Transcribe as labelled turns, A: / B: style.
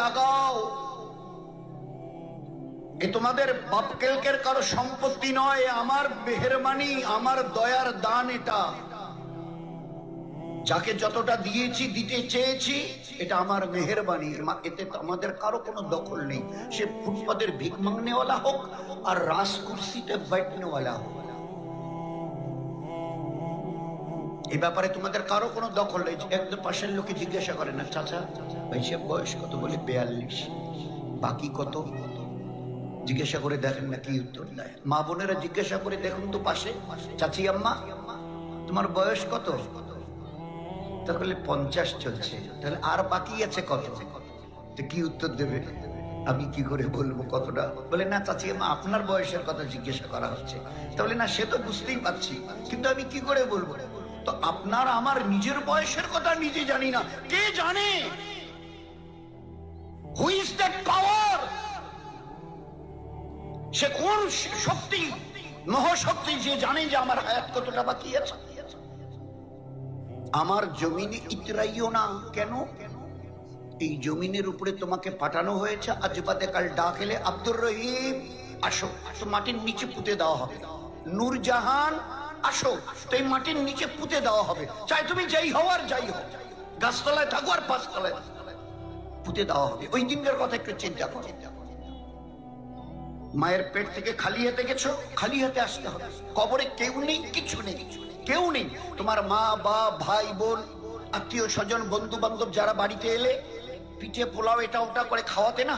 A: লাগাও। এ তোমাদের বাপকেলকের কারও সম্পত্তি নয়, আমার মেহরমানি আমার দয়ার দান এটা। যাকে যতটা দিয়েছি, দিতে চেয়েছি, এটা আমার মেহরবানি। এতে আমাদের কারও কোনো দখল নেই। সে ফুটপাতের ভিক মাংনেওয়ালা হোক আর রাস কুর্সিতে बैठनेওয়ালা হোক। এই ব্যাপারে তোমাদের কারও কোনো দখল নেই। একদম পাশের লোকে জিজ্ঞাসা করে না, চাচা ভাইসের বয়স কত? বলে, বেয়াল্লিশ। বাকি কত? জিজ্ঞাসা করে দেখেন না কি উত্তর দেয়। মা বোনেরা জিজ্ঞাসা করে, দেখুন তো পাশে, চাচি আম্মা, তোমার বয়স কত? তাহলে পঞ্চাশ চলছে। তাহলে আর বাকি আছে কত? কি উত্তর দেবে? আমি কি করে বলব কতটা? বলে, না চাচি আম্মা, আপনার বয়সের কথা জিজ্ঞাসা করা হচ্ছে। তাহলে না, সে তো বুঝতেই পারছি। কিন্তু আমি কি করে বলব? তো আপনার আমার নিজের বয়সের কথা নিজে জানি না। কে জানে? সে কোন শক্তি, মহাশক্তি যে জানে যে আমার হায়াত কতটা বাকি আছে? আমার জমিনে ইতরাইও না। কেন? এই জমিনের উপরে তোমাকে পাঠানো হয়েছে। আজ বাদে কাল ডাক এলে আব্দুর রহিম আসো, মাটির নিচে পুঁতে দেওয়া হবে। নূরজাহান আসো তো এই মাটির নিচে পুঁতে দেওয়া হবে। চাই তুমি যাই হও আর যাই হও। গাছতলায় থাকো আর পাঁচতলায় পুঁতে দেওয়া হবে। ওই দিনকার কথা একটু চিন্তা করো। মায়ের পেট থেকে খালি হাতে গেছো, খালি হাতে আসতে হবে। কবরে কেউ নেই, কিছু নেই। কেউ নেই। তোমার মা বা ভাই, বোন, আত্মীয় স্বজন বন্ধু বান্ধব যারা বাড়িতে এলে, পিঠে পোলাও এটা ওটা করে খাওয়াতে না?